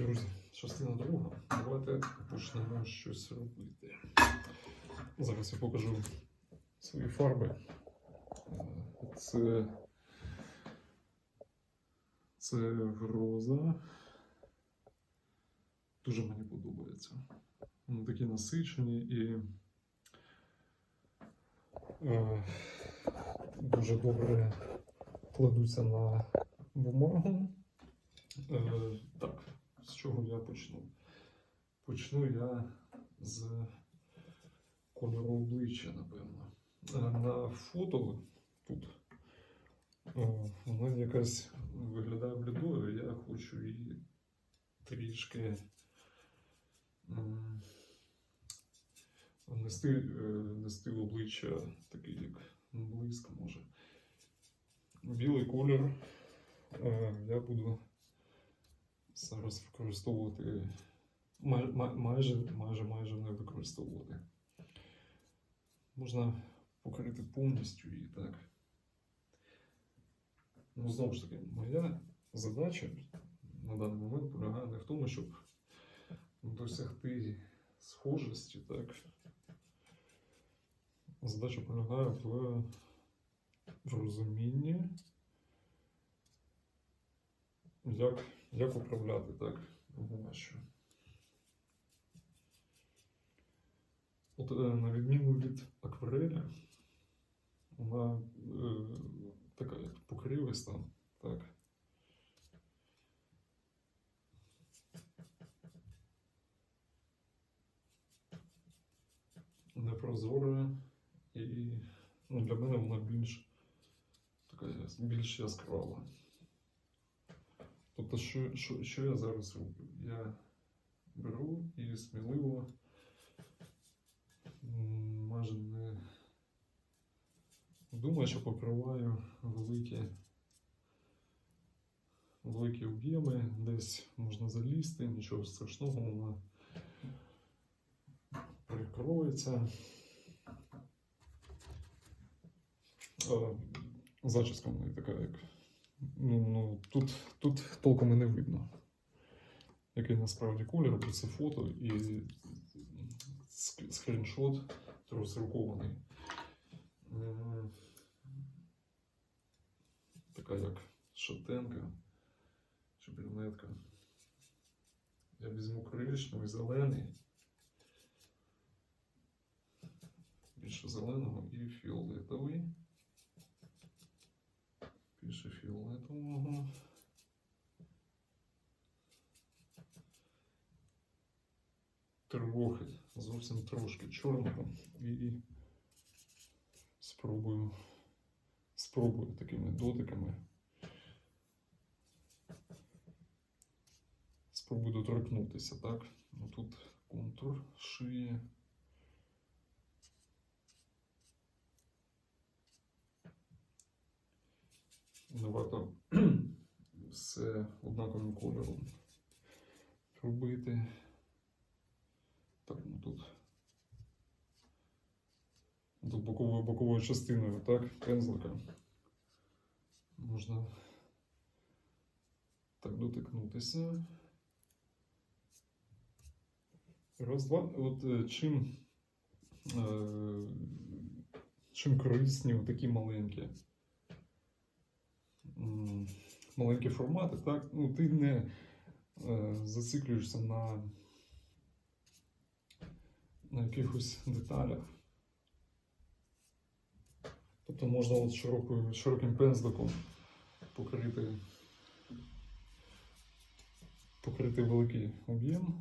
Друзі, частина друга. Давайте почнемо щось робити. Зараз я покажу свої фарби. Це, це гроза. Дуже мені подобається. Вони такі насичені і е, дуже добре кладуться на бумагу. Е, так, чого я почну? Почну я з кольору обличчя, напевно. Е, На фото тут е, вона якась виглядає блідою, я хочу її трішки нести, е, нести в обличчя такий як блиск може. Білий колір я буду зараз використовувати май, май, майже, майже, майже не використовувати. Можна покрити повністю і так. Ну, знову ж таки, моя задача на даний момент полягає не в тому, щоб досягти схожості, так. Задача полягає в розумінні, як, як управляти так гумашю. От е, на відміну від акварелі, вона е, така як покривиста, так. Непрозора і ну, для мене вона більш така більш яскрава. Тобто, що, що, що я зараз роблю? Я беру і сміливо майже не думаю, що покриваю великі, великі об'єми, десь можна залізти, нічого страшного, вона прикроється. Зачіска в неї така, як. Ну, ну, тут, тут толком і не видно. Який насправді колір, бо це фото і скріншот розрукований. Така як шатенка чи брюнетка. Я візьму коричневий, зелений. Більше зеленого і фіолетовий. Більше фіолетового. Трохи, зовсім трошки чорного і спробую, спробую такими дотиками. Спробую доторкнутися, так? Ну, Тут контур шиї. Варто все однаковим кольором робити. Так, ну тут. Тут боковою боковою частиною, так, пензлика. Можна так дотикнутися. Раз, два. От е, чим, е, чим корисні такі маленькі маленькі формати, так, ну, ти не е, зациклюєшся на, на якихось деталях. Тобто можна от широкою, широким пензликом покрити, покрити великий об'єм.